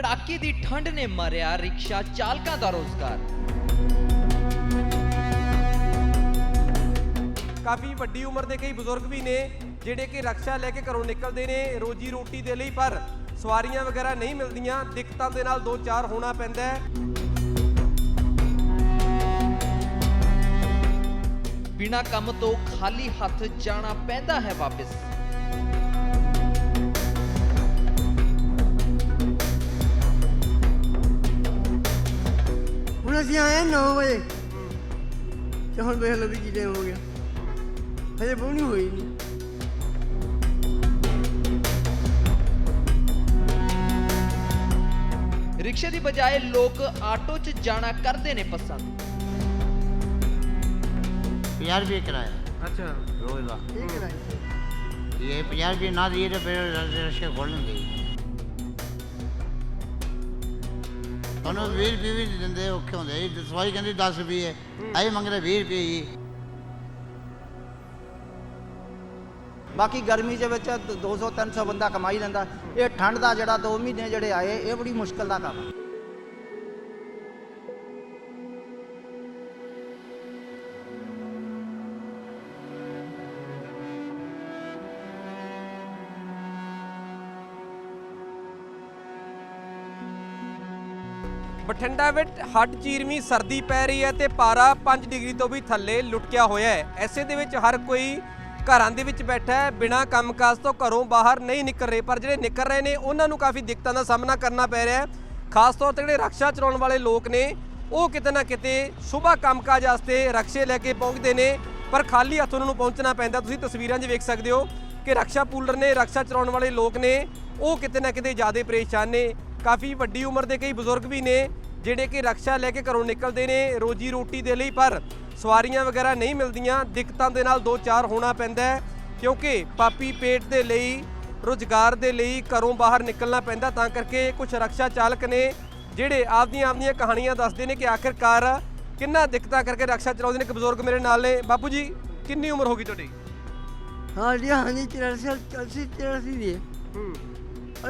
ਕੜਾਕੇ ਦੀ ਠੰਡ ਨੇ ਮਾਰਿਆ ਰਿਕਸ਼ਾ ਚਾਲਕਾਂ ਦਾ ਰੋਜ਼ਗਾਰ। ਕਾਫੀ ਵੱਡੀ ਉਮਰ ਦੇ ਕਈ ਬਜ਼ੁਰਗ ਵੀ ਨੇ ਜਿਹੜੇ ਕਿ ਰਕਸ਼ਾ ਲੈ ਕੇ ਘਰੋਂ ਨਿਕਲਦੇ ਨੇ ਰੋਜੀ ਰੋਟੀ ਦੇ ਲਈ ਪਰ ਸਵਾਰੀਆਂ ਵਗੈਰਾ ਨਹੀਂ ਮਿਲਦੀਆਂ। ਦਿੱਕਤਾਂ ਦੇ ਨਾਲ ਦੋ ਚਾਰ ਹੋਣਾ ਪੈਂਦਾ ਹੈ। ਬਿਨਾਂ ਕੰਮ ਤੋਂ ਖਾਲੀ ਹੱਥ ਜਾਣਾ ਪੈਂਦਾ ਹੈ ਵਾਪਸ। ਅਸੀਂ ਆਏ 9 ਵਜੇ ਤੇ ਹੁਣ ਵੇਖ ਲਓ ਵੀ ਕੀ ਟਾਈਮ ਹੋ ਗਿਆ ਹਜੇ ਪਹੁੰਚੀ ਹੋਈ ਨਹੀਂ ਰਿਕਸ਼ੇ ਦੀ ਬਜਾਏ ਲੋਕ ਆਟੋ 'ਚ ਜਾਣਾ ਕਰਦੇ ਨੇ ਪਸੰਦ ਪੰਜਾਹ ਰੁਪਏ किराया ਅੱਛਾ रोज का ਇਹ ਕਰਾਈ ये ਪੰਜਾਹ ਰੁਪਏ ਨਾ दिए तो फिर रिक्शे खोल ਤੁਹਾਨੂੰ 20 ਰੁਪਏ ਵੀ ਨਹੀਂ ਦਿੰਦੇ ਔਖੇ ਹੁੰਦੇ ਜੀ। ਸਵਾਰੀ ਕਹਿੰਦੀ 10 ਰੁਪਏ ਅਸੀਂ ਮੰਗਦੇ 20 ਰੁਪਏ ਜੀ। ਬਾਕੀ ਗਰਮੀ ਦੇ ਵਿੱਚ 200 300 ਬੰਦਾ ਕਮਾਈ ਲੈਂਦਾ। ਇਹ ਠੰਡ ਦਾ ਜਿਹੜਾ 2 ਮਹੀਨੇ ਜਿਹੜੇ ਆਏ ਇਹ ਬੜੀ ਮੁਸ਼ਕਲ ਦਾ ਕੰਮ ਬਠਿੰਡਾ ਵਿੱਚ ਹੱਡ ਚੀਰਵੀਂ ਸਰਦੀ ਪੈ ਰਹੀ ਹੈ ਤੇ ਪਾਰਾ 5 ਡਿਗਰੀ ਤੋਂ ਵੀ ਥੱਲੇ ਲੁਟਕਿਆ ਹੋਇਆ ਹੈ। ਐਸੇ ਦੇ ਵਿੱਚ ਹਰ ਕੋਈ ਘਰਾਂ ਦੇ ਵਿੱਚ ਬੈਠਾ ਹੈ, ਬਿਨਾਂ ਕੰਮਕਾਜ ਤੋਂ ਘਰੋਂ ਬਾਹਰ ਨਹੀਂ ਨਿਕਲ ਰਹੇ। ਪਰ ਜਿਹੜੇ ਨਿਕਲ ਰਹੇ ਨੇ, ਉਹਨਾਂ ਨੂੰ ਕਾਫੀ ਦਿੱਕਤਾਂ ਦਾ ਸਾਹਮਣਾ ਕਰਨਾ ਪੈ ਰਿਹਾ ਹੈ। ਖਾਸ ਤੌਰ ਤੇ ਜਿਹੜੇ ਰਕਸ਼ਾ ਚਲਾਉਣ ਵਾਲੇ ਲੋਕ ਨੇ, ਉਹ ਕਿਤੇ ਨਾ ਕਿਤੇ ਸਵੇਰ ਕੰਮਕਾਜ ਵਾਸਤੇ ਰਕਸ਼ੇ ਲੈ ਕੇ ਪਹੁੰਚਦੇ ਨੇ, ਪਰ ਖਾਲੀ ਹੱਥ ਉਹਨਾਂ ਨੂੰ ਪਹੁੰਚਣਾ ਪੈਂਦਾ। ਤੁਸੀਂ ਤਸਵੀਰਾਂ 'ਚ ਵੇਖ ਸਕਦੇ ਹੋ ਕਿ ਰਕਸ਼ਾ ਪੂਲਰ ਨੇ, ਰਕਸ਼ਾ ਚਲਾਉਣ ਵਾਲੇ ਲੋਕ ਨੇ, ਉਹ ਕਿਤੇ ਨਾ ਕਿਤੇ ਜ਼ਿਆਦਾ ਪਰੇਸ਼ਾਨ ਨੇ। ਕਾਫੀ ਵੱਡੀ ਉਮਰ ਦੇ ਕਈ ਬਜ਼ੁਰਗ ਵੀ ਨੇ ਜਿਹੜੇ ਕਿ ਰਕਸ਼ਾ ਲੈ ਕੇ ਘਰੋਂ ਨਿਕਲਦੇ ਨੇ ਰੋਜੀ ਰੋਟੀ ਦੇ ਲਈ ਪਰ ਸਵਾਰੀਆਂ ਵਗੈਰਾ ਨਹੀਂ ਮਿਲਦੀਆਂ। ਦਿੱਕਤਾਂ ਦੇ ਨਾਲ ਦੋ ਚਾਰ ਹੋਣਾ ਪੈਂਦਾ ਹੈ ਕਿਉਂਕਿ ਪਾਪੀ ਪੇਟ ਦੇ ਲਈ ਰੁਜ਼ਗਾਰ ਦੇ ਲਈ ਘਰੋਂ ਬਾਹਰ ਨਿਕਲਣਾ ਪੈਂਦਾ। ਤਾਂ ਕਰਕੇ ਕੁਝ ਰਕਸ਼ਾ ਚਾਲਕ ਨੇ ਜਿਹੜੇ ਆਪਦੀਆਂ ਆਪਦੀਆਂ ਕਹਾਣੀਆਂ ਦੱਸਦੇ ਨੇ ਕਿ ਆਖਿਰਕਾਰ ਕਿੰਨਾ ਦਿੱਕਤਾਂ ਕਰਕੇ ਰਕਸ਼ਾ ਚਲਾਉਂਦੇ ਨੇ। ਇੱਕ ਬਜ਼ੁਰਗ ਮੇਰੇ ਨਾਲ ਨੇ। ਬਾਪੂ ਜੀ ਕਿੰਨੀ ਉਮਰ ਹੋ ਗਈ ਤੁਹਾਡੀ? ਹਾਂ ਜੀ ਹਾਂ ਜੀ 83 80 83 ਦੀ ਹੈ। ਹੂੰ।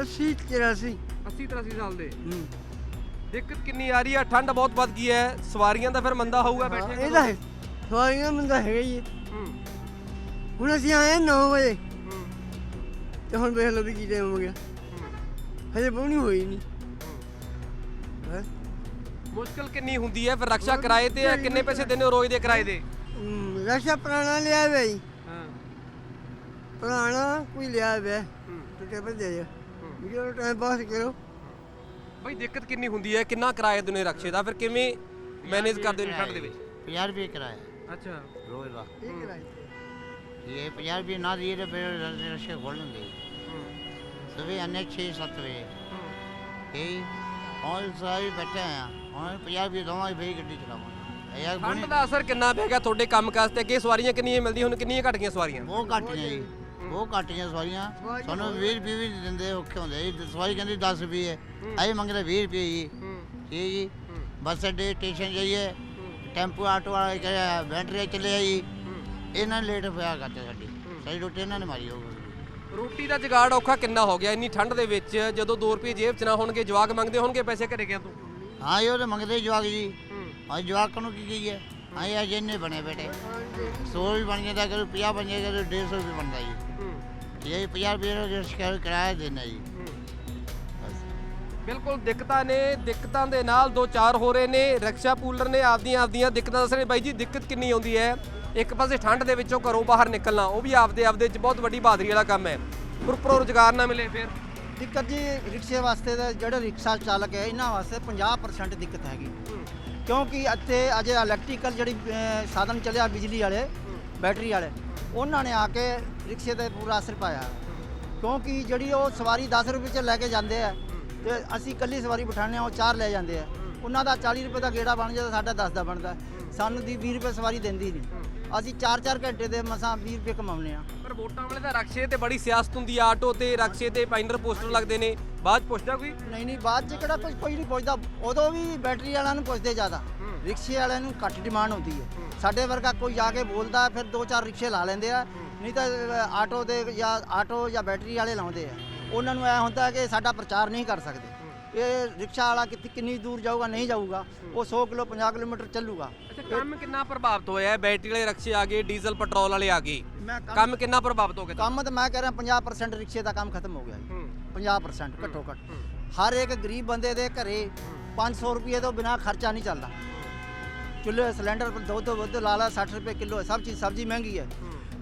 80 83 80 83 ਸਾਲ ਦੇ। ਹੂੰ। ਦਿੱਕਤ ਕਿੰਨੀ ਆ ਰਹੀ ਆ? ਠੰਡ ਬਹੁਤ ਵੱਧ ਗਈ ਹੈ। ਸਵਾਰੀਆਂ ਦਾ ਫਿਰ ਮੰਦਾ ਹੋਊਗਾ ਹਾਂ, ਬੈਠੇ ਇਹਦਾ ਹੈ। ਸਵਾਰੀਆਂ ਬੰਦਾ ਹੈਗਾ ਹੀ ਹੈ। ਹੂੰ। ਹੁਣ ਅਸੀਂ ਆਏ 9 ਵਜੇ। ਹੂੰ। ਤੇ ਹੁਣ ਵੇਖ ਲਓ ਵੀ ਕੀ ਟਾਈਮ ਹੋ ਗਿਆ। ਹਜੇ ਪਹੁੰਚੀ ਹੋਈ ਨਹੀਂ ਹੈਂ? ਮੁਸ਼ਕਲ ਕਿੰਨੀ ਹੁੰਦੀ ਹੈ? ਫਿਰ ਰਕਸ਼ਾ ਕਿਰਾਏ ਤੇ ਕਿੰਨੇ ਪੈਸੇ ਦਿੰਦੇ ਹੋ ਰੋਜ਼ ਦੇ ਕਿਰਾਏ ਦੇ ਹੂੰ, ਰਕਸ਼ਾ ਪੁਰਾਣਾ ਲਿਆ ਵੇ ਜੀ। ਹਾਂ। ਪੁਰਾਣਾ ਕੋਈ ਲਿਆ ਵੇ ਹੂੰ। ਟੁੱਟੇ ਬੰਦੇ ਜਾ ਵੀਡੀਓ ਟਾਈਮ ਪਾਸ ਕਰੋ ਬਈ ਦਿੱਕਤ ਕਿੰਨੀ ਹੁੰਦੀ ਹੈ ਕਿੰਨਾ ਕਿਰਾਇਆ ਦਿੰਦੇ ਰਕਸ਼ੇ ਦਾ ਫਿਰ ਕਿਵੇਂ ਮੈਨੇਜ ਕਰਦੇ ਨੇ ਠੰਡ ਦੇ ਵਿੱਚ 50 ਰੁਪਏ किराया ਅੱਛਾ रोज का ਇਹ ਕਰਾਈ ये ਪੰਜਾਹ ਰੁਪਏ ਨਾ दिए तो फिर रिक्शे खोल लेंगे सुबह आने छः सत्त बजे यही और सारी बैठे हैं और ਪੰਜਾਹ ਰੁਪਏ ਦਵਾਂਗੇ ਫੇਰ ਗੱਡੀ ਚਲਾਵਾਂਗੇ ਯਾਰ ਠੰਡ ਦਾ ਅਸਰ ਕਿੰਨਾ ਪੈ ਗਿਆ ਤੁਹਾਡੇ ਕੰਮਕਾਜ ਤੇ ਅੱਗੇ ਸਵਾਰੀਆਂ ਕਿੰਨੀਆਂ ਮਿਲਦੀਆਂ ਹੁਣ ਕਿੰਨੀਆਂ ਘਟ ਗਈਆਂ ਸਵਾਰੀਆਂ ਬਹੁਤ ਘੱਟ ਨੇ ਜੀ ਬਹੁਤ ਘੱਟ ਨੇ ਸਵਾਰੀਆਂ। ਸਾਨੂੰ 20 ਰੁਪਏ ਵੀ ਨਹੀਂ ਦਿੰਦੇ ਔਖੇ ਹੁੰਦੇ ਜੀ। ਸਵਾਰੀ ਕਹਿੰਦੀ 10 ਰੁਪਏ ਅਸੀਂ ਮੰਗਦੇ 20 ਰੁਪਏ ਜੀ। ਠੀਕ ਜੀ। ਬੱਸ ਅੱਡੇ ਸਟੇਸ਼ਨ ਜਾਈਏ। ਟੈਂਪੂ ਆਟੋ ਵਾਲੇ ਕਹੇ ਬੈਟਰੀ ਚੱਲੇ ਆ ਜੀ। ਇਹਨਾਂ ਨੇ ਲੇਟ ਹੋਇਆ ਕਰਦੇ ਸਾਡੀ। ਸਾਡੀ ਰੋਟੀ ਇਹਨਾਂ ਨੇ ਮਾਰੀ ਹੋਊਗੀ। ਰੋਟੀ ਦਾ ਜੁਗਾੜ ਔਖਾ ਕਿੰਨਾ ਹੋ ਗਿਆ? ਇੰਨੀ ਠੰਡ ਦੇ ਵਿੱਚ ਜਦੋਂ 2 ਰੁਪਏ ਜੇਬ 'ਚ ਨਾ ਹੋਣਗੇ ਜਵਾਕ ਮੰਗਦੇ ਹੋਣਗੇ ਪੈਸੇ ਘਰੇ ਗਿਆ ਤੂੰ? ਹਾਂ ਇਹ ਤਾਂ ਮੰਗਦੇ ਜਵਾਕ ਜੀ। ਹਾਂ। ਜਵਾਕ ਨੂੰ ਕੀ ਕਹੀਏ? ਹਾਂ। ਇਹ ਅਜੇ ਨਹੀਂ ਬਣੇ ਬੇਟੇ 100 ਵੀ ਬਣ ਜਾਂਦਾ ਕਦੇ 50 ਬਣ ਜਾਂਦਾ ਕਦੇ 150 ਵੀ ਬਣਦਾ ਜੀ। ਇਹ 50 ਰੁਪਏ ਦਾ ਸ਼ਿਕਾਇਤ ਕਿਰਾਇਆ ਦੇਣਾ ਜੀ ਬਿਲਕੁਲ ਦਿੱਕਤਾਂ ਨੇ ਦਿੱਕਤਾਂ ਦੇ ਨਾਲ ਦੋ ਚਾਰ ਹੋ ਰਹੇ ਨੇ। ਰਕਸ਼ਾ ਪੂਲਰ ਨੇ ਆਪਦੀਆਂ ਆਪਦੀਆਂ ਦਿੱਕਤਾਂ ਦੱਸ ਰਹੇ ਬਾਈ ਜੀ ਦਿੱਕਤ ਕਿੰਨੀ ਆਉਂਦੀ ਹੈ? ਇੱਕ ਪਾਸੇ ਠੰਡ ਦੇ ਵਿੱਚੋਂ ਘਰੋਂ ਬਾਹਰ ਨਿਕਲਣਾ ਉਹ ਵੀ ਆਪਦੇ ਆਪਦੇ ਚ ਬਹੁਤ ਵੱਡੀ ਬਹਾਦਰੀ ਵਾਲਾ ਕੰਮ ਹੈ। ਪਰ ਰੋਜ਼ਗਾਰ ਨਾ ਮਿਲੇ ਫਿਰ। ਦਿੱਕਤ ਜੀ ਰਿਕਸ਼ੇ ਵਾਸਤੇ ਤਾਂ ਜਿਹੜੇ ਰਿਕਸ਼ਾ ਚਾਲਕ ਹੈ ਇਹਨਾਂ ਵਾਸਤੇ 50% ਦਿੱਕਤ ਹੈਗੀ। ਕਿਉਂਕਿ ਇੱਥੇ ਅਜੇ ਇਲੈਕਟ੍ਰੀਕਲ ਜਿਹੜੀ ਸਾਧਨ ਚੱਲਿਆ ਬਿਜਲੀ ਵਾਲੇ ਬੈਟਰੀ ਵਾਲੇ ਉਹਨਾਂ ਨੇ ਆ ਕੇ ਰਿਕਸ਼ੇ ਤੇ ਪੂਰਾ ਅਸਰ ਪਾਇਆ। ਕਿਉਂਕਿ ਜਿਹੜੀ ਉਹ ਸਵਾਰੀ 10 ਰੁਪਏ ਚ ਲੈ ਕੇ ਜਾਂਦੇ ਆ ਤੇ ਅਸੀਂ ਇਕੱਲੀ ਸਵਾਰੀ ਬਿਠਾਉਂਦੇ ਆ ਉਹ ਚਾਰ ਲੈ ਜਾਂਦੇ ਆ। ਉਹਨਾਂ ਦਾ 40 ਰੁਪਏ ਦਾ ਗੇੜਾ ਬਣ ਜਾਂਦਾ ਸਾਡਾ 10 ਦਾ ਬਣਦਾ। ਸਾਨੂੰ ਦੀ 20 ਰੁਪਏ ਸਵਾਰੀ ਦਿੰਦੀ ਨਹੀਂ। ਅਸੀਂ 4-4 ਘੰਟੇ ਦੇ ਮਸਾਂ 20 ਰੁਪਏ ਕਮਾਉਂਦੇ ਆ ਪਰ ਵੋਟਾਂ ਵਾਲੇ ਤਾਂ ਰਕਸ਼ੇ ਤੇ ਬੜੀ ਸਿਆਸਤ ਹੁੰਦੀ ਆ ਆਟੋ ਤੇ ਰਕਸ਼ੇ ਤੇ ਪਾਈਨਰ ਪੋਸਟਰ ਲੱਗਦੇ ਨੇ। ਬਾਅਦ ਪੁੱਛਦਾ ਕੋਈ? ਨਹੀਂ ਨਹੀਂ ਬਾਅਦ ਚ ਕਿਹੜਾ ਕੁਝ ਕੋਈ ਨਹੀਂ ਪੁੱਛਦਾ। ਉਦੋਂ ਵੀ ਬੈਟਰੀ ਵਾਲਿਆਂ ਨੂੰ ਪੁੱਛਦੇ ਜ਼ਿਆਦਾ। ਰਿਕਸ਼ੇ ਵਾਲਿਆਂ ਨੂੰ ਘੱਟ ਡਿਮਾਂਡ ਹੁੰਦੀ ਹੈ। ਸਾਡੇ ਵਰਗਾ ਕੋਈ ਜਾ ਕੇ ਬੋਲਦਾ ਫਿਰ ਦੋ ਚਾਰ ਰਿਕਸ਼ੇ ਲਾ ਲੈਂਦੇ ਆ। ਨਹੀਂ ਤਾਂ ਆਟੋ ਦੇ ਜਾਂ ਆਟੋ ਜਾਂ ਬੈਟਰੀ ਵਾਲੇ ਲਾਉਂਦੇ ਆ। ਉਹਨਾਂ ਨੂੰ ਐ ਹੁੰਦਾ ਕਿ ਸਾਡਾ ਪ੍ਰਚਾਰ ਨਹੀਂ ਕਰ ਸਕਦੇ। ਇਹ ਰਿਕਸ਼ਾ ਵਾਲਾ ਕਿੱਥੇ ਕਿੰਨੀ ਦੂਰ ਜਾਊਗਾ ਨਹੀਂ ਜਾਊਗਾ ਉਹ 100 ਕਿਲੋ 50 ਕਿਲੋਮੀਟਰ ਚੱਲੂਗਾ। ਅੱਛਾ ਕੰਮ ਕਿੰਨਾ ਪ੍ਰਭਾਵਿਤ ਹੋਇਆ ਹੈ? ਬੈਟਰੀ ਵਾਲੇ ਰਿਕਸ਼ੇ ਆ ਗਏ ਡੀਜ਼ਲ ਪੈਟਰੋਲ ਵਾਲੇ ਆ ਗਏ। ਕੰਮ ਕਿੰਨਾ ਪ੍ਰਭਾਵਿਤ ਹੋ ਗਿਆ ਕੰਮ ਤਾਂ ਮੈਂ ਕਹਿ ਰਿਹਾ 50% ਰਿਕਸ਼ੇ ਦਾ ਕੰਮ ਖਤਮ ਹੋ ਗਿਆ ਜੀ। ਹੂੰ। 50% ਘੱਟੋ ਘੱਟ ਹਰ ਇੱਕ ਗਰੀਬ ਬੰਦੇ ਦੇ ਘਰੇ 500 ਰੁਪਏ ਤੋਂ ਬਿਨਾ ਖਰਚਾ ਨਹੀਂ ਚੱਲਦਾ। ਚੁੱਲ੍ਹੇ ਸਿਲੰਡਰ ਦੁੱਧ ਦੁੱਧ ਲਾ ਲਾ 60 ਰੁਪਏ ਕਿਲੋ ਸਭ ਚੀਜ਼ ਸਬਜ਼ੀ ਮਹਿੰਗੀ ਹੈ।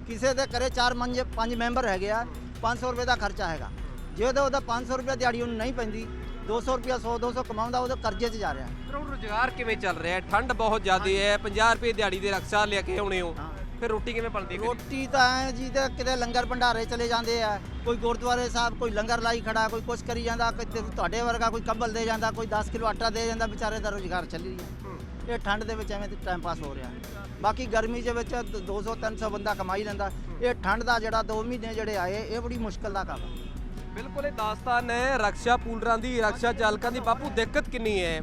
ਕਿਸੇ ਦੇ ਘਰੇ 4 ਪੰਜ ਪੰਜ ਮੈਂਬਰ ਹੈਗੇ ਆ 500 ਰੁਪਏ ਦਾ ਖਰਚਾ ਹੈਗਾ। ਜੇ ਉਹਦਾ ਉਹਦਾ 500 ਰੁਪਏ ਦਿਹਾੜੀ ਉਹਨੂੰ ਨਹੀਂ ਪੈਂਦੀ 200 ਰੁਪਏ 100 200 ਕਮਾਉਂਦਾ ਉਹਦੇ ਕਰਜ਼ੇ 'ਚ ਜਾ ਰਿਹਾ। ਫਿਰ ਰੁਜ਼ਗਾਰ ਕਿਵੇਂ ਚੱਲ ਰਿਹਾ? ਹੈ ਠੰਡ ਬਹੁਤ ਜ਼ਿਆਦੀ ਹੈ 50 ਰੁਪਏ ਦਿਹਾੜੀ ਦੇ ਰਕਸ਼ਾ ਲੈ ਕੇ ਆਉਣੇ ਹੋ। ਫਿਰ ਰੋਟੀ ਕਿਵੇਂ ਬਣਦੀ ਹੈ? ਰੋਟੀ ਤਾਂ ਐ ਜੀ ਤੇ ਕਿਤੇ ਲੰਗਰ ਭੰਡਾਰੇ ਚਲੇ ਜਾਂਦੇ ਆ। ਕੋਈ ਗੁਰਦੁਆਰੇ ਸਾਹਿਬ ਕੋਈ ਲੰਗਰ ਲਾਈ ਖੜਾ ਕੋਈ ਕੁਛ ਕਰੀ ਜਾਂਦਾ ਕੋਈ ਤੁਹਾਡੇ ਵਰਗਾ ਕੋਈ ਕੰਬਲ ਦੇ ਜਾਂਦਾ ਕੋਈ 10 ਕਿਲੋ ਆਟਾ ਦੇ ਜਾਂਦਾ ਵਿਚਾਰੇ ਦਾ ਰੋਜ਼ਗਾਰ ਚੱਲੀ ਰਿਹਾ ਇਹ ਠੰਡ ਦੇ ਵਿੱਚ ਐਵੇਂ ਤੇ ਟਾਈਮ ਪਾਸ ਹੋ ਰਿਹਾ। ਬਾਕੀ ਗਰਮੀ ਦੇ ਵਿੱਚ 200 300 ਬੰਦਾ ਕਮਾਈ ਲੈਂਦਾ। ਇਹ ਠੰਡ ਦਾ ਜਿਹੜਾ 2 ਮਹੀਨੇ ਜਿਹੜੇ ਆਏ ਇਹ ਬੜੀ ਮੁਸ਼ਕਲ ਦਾ ਕੰਮ ਹੈ। ਬਿਲਕੁਲ ਇਹ ਦਾਸਤਾਨ ਹੈ ਰਕਸ਼ਾ ਪੂਲਰਾਂ ਦੀ ਰਕਸ਼ਾ ਚਾਲਕਾਂ ਦੀ। ਬਾਪੂ ਦਿੱਕਤ ਕਿੰਨੀ ਹੈ?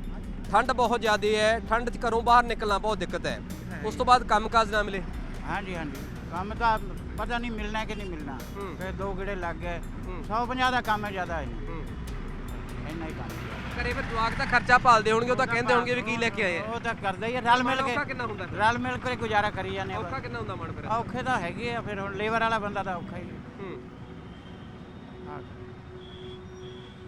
ਠੰਡ ਬਹੁਤ ਜ਼ਿਆਦੀ ਹੈ। ਠੰਡ 'ਚ ਘਰੋਂ ਬਾਹਰ ਨਿਕਲਣਾ ਬਹੁਤ ਦਿੱਕਤ ਹੈ। ਉਸ ਤੋਂ ਬਾਅਦ ਕੰਮਕਾਜ ਨਾ ਮਿਲੇ। ਹਾਂਜੀ ਹਾਂਜੀ। ਕੰਮ ਤਾਂ ਪਤਾ ਨਹੀਂ ਮਿਲਣਾ ਕਿ ਨਹੀਂ ਮਿਲਣਾ। ਫਿਰ ਦੋ ਗੇੜੇ ਲੱਗ ਗਏ। ਹੂੰ। 150 ਦਾ ਕੰਮ ਹੈ ਜ਼ਿਆਦਾ ਹੈ। ਇੰਨਾ ਹੀ ਕੰਮ ਹੈ। ਘਰੇ ਫਿਰ ਜਵਾਕ ਦਾ ਖਰਚਾ ਭਾਲਦੇ ਹੋਣਗੇ ਉਹ ਤਾਂ ਕਹਿੰਦੇ ਹੋਣਗੇ ਵੀ ਕੀ ਲੈ ਕੇ ਆਏ ਆ ਉਹ ਤਾਂ ਕਰਦਾ ਹੀ ਹੈ ਰਲ ਮਿਲ ਕੇ ਔਖਾ ਕਿੰਨਾ ਹੁੰਦਾ ਫਿਰ? ਰਲ ਮਿਲ ਕੇ ਗੁਜ਼ਾਰਾ ਕਰੀ ਜਾਂਦੇ ਆ ਔਖਾ ਕਿੰਨਾ ਹੁੰਦਾ ਮਨ ਫਿਰ। ਔਖੇ ਤਾਂ ਹੈਗੇ ਆ ਫਿਰ ਹੁਣ ਲੇਬਰ ਵਾਲਾ ਬੰਦਾ ਤਾਂ ਔਖਾ ਹੀ ਹੈ ਹੂੰ ਹਾਂ।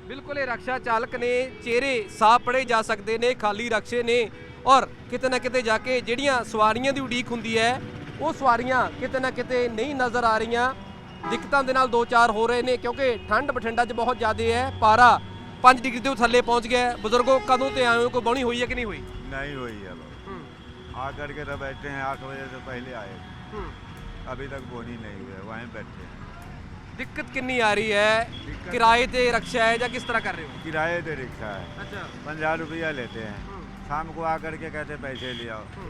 ਬਿਲਕੁਲ ਇਹ ਰਕਸ਼ਾ ਚਾਲਕ ਨੇ ਚਿਹਰੇ ਸਾਫ਼ ਪੜੇ ਜਾ ਸਕਦੇ ਨੇ ਖਾਲੀ ਰਕਸ਼ੇ ਨੇ ਔਰ ਕਿਤੇ ਨਾ ਕਿਤੇ ਜਾ ਕੇ ਜਿਹੜੀਆਂ ਸਵਾਰੀਆਂ ਦੀ ਉਡੀਕ ਹੁੰਦੀ ਹੈ ਉਹ ਸਵਾਰੀਆਂ ਕਿਤੇ ਨਾ ਕਿਤੇ ਨਹੀਂ ਨਜ਼ਰ ਆ ਰਹੀਆਂ ਦਿੱਕਤਾਂ ਦੇ ਨਾਲ ਦੋ ਚਾਰ ਹੋ ਰਹੇ ਨੇ ਕਿਉਂਕਿ ਠੰਡ ਬਠਿੰਡਾ 'ਚ ਬਹੁਤ ਜ਼ਿਆਦਾ ਹੈ ਪਾਰਾ 5 ਡਿਗਰੀ ਤੋਂ ਥੱਲੇ ਪਹੁੰਚ ਗਿਆ ਹੈ। ਬਜ਼ੁਰਗੋ ਕਦੋਂ ਤੇ ਆਏ ਹੋ ਕੋਈ ਬਣੀ ਹੋਈ ਹੈ ਕਿ ਨਹੀਂ ਹੋਈ नहीं हुई है लोग ਹੂੰ आ करके तो बैठे हैं आठ बजे से पहले आए ਹੂੰ अभी तक बोनी नहीं हुई है वहीं बैठे हैं ਦਿੱਕਤ ਕਿੰਨੀ ਆ ਰਹੀ ਹੈ ਕਿਰਾਏ ਤੇ ਰਕਸ਼ਾ ਹੈ ਜਾਂ ਕਿਸ ਤਰ੍ਹਾਂ ਕਰ ਰਹੇ ਹੋ किराए दे रिक्शा है ਅੱਛਾ पंजाह रुपया लेते हैं हम्म। शाम को आकर के कहते हैं पैसे ले आओ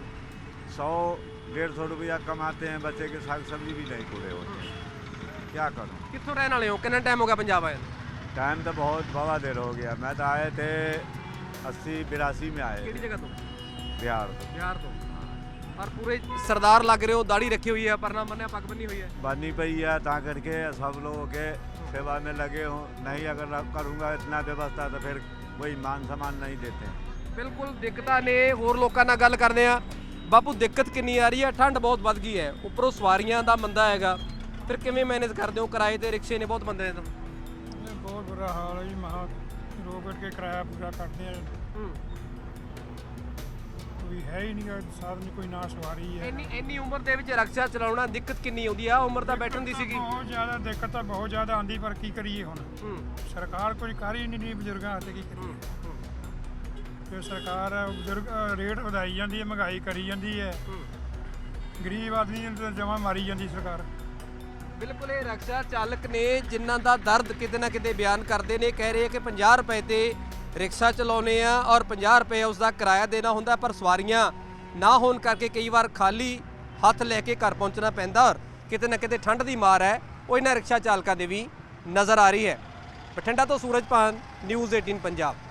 सौ डेढ़ सौ रुपया कमाते हैं बच्चे के साग सब्जी भी नहीं पूरे होते हैं क्या करूँ ਕਿੱਥੋਂ ਰਹਿਣ ਵਾਲੇ ਹੋ ਕਿੰਨਾ ਟਾਈਮ ਹੋ ਗਿਆ ਪੰਜਾਬ ਆਏ ਨੂੰ? टाइम तो बहुत बड़ा देर हो गया मैं तो आए थे अस्सी बिरासी में आए ਕਿਹੜੀ ਜਗ੍ਹਾ ਤੋਂ बिहार ਬਿਹਾਰ ਤੋਂ ਔਰ ਪੂਰੇ ਸਰਦਾਰ ਲੱਗ ਰਹੇ ਹੋ ਦਾੜੀ ਰੱਖੀ ਹੋਈ ਹੈ ਪਰਨਾ ਬੰਨਿਆ ਪੱਗ ਬੰਨੀ ਹੋਈ ਹੈ बननी पई है ता करके सब लोगों के सेवा में लगे हों नहीं अगर करूँगा इतना व्यवस्था तो फिर कोई मान सम्मान नहीं देते हैं ਬਿਲਕੁਲ ਦਿੱਕਤਾਂ ਨੇ ਹੋਰ ਲੋਕਾਂ ਨਾਲ ਗੱਲ ਕਰਦੇ ਆ ਬਾਪੂ ਦਿੱਕਤ ਕਿੰਨੀ ਆ ਰਹੀ ਹੈ ਠੰਡ ਬਹੁਤ ਵੱਧ ਗਈ ਹੈ ਉੱਪਰੋਂ ਸਵਾਰੀਆਂ ਦਾ ਮੰਦਾ ਹੈਗਾ ਫਿਰ ਕਿਵੇਂ ਮੈਨੇਜ ਕਰਦੇ ਹੋ ਕਿਰਾਏ ਤੇ ਰਿਕਸ਼ੇ ਨੇ ਬਹੁਤ ਬੰਦੇ ਨੇ ਤਾਂ ਇਹ ਬਹੁਤ ਬੁਰਾ ਹਾਲ ਹੈ ਜੀ ਮਹਾ ਰੋਕ ਕੇ ਕਿਰਾਇਆ ਪੂਰਾ ਕਰਦੇ ਆ। ਹੂੰ। ਕੋਈ ਹੈ ਹੀ ਨਹੀਂ ਸਾਧਨ ਕੋਈ ਨਾ ਸਵਾਰੀ ਹੈ ਇੰਨੀ ਇੰਨੀ ਉਮਰ ਦੇ ਵਿੱਚ ਰਕਸ਼ਾ ਚਲਾਉਣਾ ਦਿੱਕਤ ਕਿੰਨੀ ਆਉਂਦੀ ਆ? ਉਮਰ ਤਾਂ ਬੈਠਣ ਦੀ ਸੀਗੀ। ਬਹੁਤ ਜ਼ਿਆਦਾ ਦਿੱਕਤ ਤਾਂ ਬਹੁਤ ਜ਼ਿਆਦਾ ਆਂਦੀ ਪਰ ਕੀ ਕਰੀਏ ਹੁਣ? ਹੂੰ। ਸਰਕਾਰ ਕੁਝ ਕਰ ਹੀ ਨਹੀਂ ਰਹੀ ਬਜ਼ੁਰਗਾਂ ਹੱਥ ਕੀ ਕਰੀਏ? ਤੇ ਸਰਕਾਰ ਬਜ਼ੁਰਗ ਰੇਟ ਵਧਾਈ ਜਾਂਦੀ ਹੈ ਮਹਿੰਗਾਈ ਕਰੀ ਜਾਂਦੀ ਹੈ। ਗਰੀਬ ਆਦਮੀ ਨੂੰ ਜਮਾ ਮਾਰੀ ਜਾਂਦੀ ਸਰਕਾਰ। ਬਿਲਕੁਲ ਇਹ ਰਕਸ਼ਾ ਚਾਲਕ ਨੇ ਜਿਨ੍ਹਾਂ ਦਾ ਦਰਦ ਕਿਤੇ ਨਾ ਕਿਤੇ ਬਿਆਨ ਕਰਦੇ ਨੇ, ਕਹਿ ਰਹੇ ਆ ਕਿ 50 ਰੁਪਏ ਤੇ ਰਿਕਸ਼ਾ ਚਲਾਉਨੇ ਆ ਔਰ 50 ਰੁਪਏ ਉਸ ਦਾ ਕਿਰਾਇਆ ਦੇਣਾ ਹੁੰਦਾ ਪਰ ਸਵਾਰੀਆਂ ਨਾ ਹੋਣ ਕਰਕੇ ਕਈ ਵਾਰ ਖਾਲੀ ਹੱਥ ਲੈ ਕੇ ਘਰ ਪਹੁੰਚਣਾ ਪੈਂਦਾ ਔਰ ਕਿਤੇ ਨਾ ਕਿਤੇ ਠੰਡ ਦੀ ਮਾਰ ਹੈ, ਉਹ ਇਹਨਾਂ ਰਿਕਸ਼ਾ ਚਾਲਕਾਂ ਦੇ ਵੀ ਨਜ਼ਰ ਆ ਰਹੀ ਹੈ। ਬਠਿੰਡਾ ਤੋਂ ਸੂਰਜ ਪਾਨ ਨਿਊਜ਼ 18 ਪੰਜਾਬ।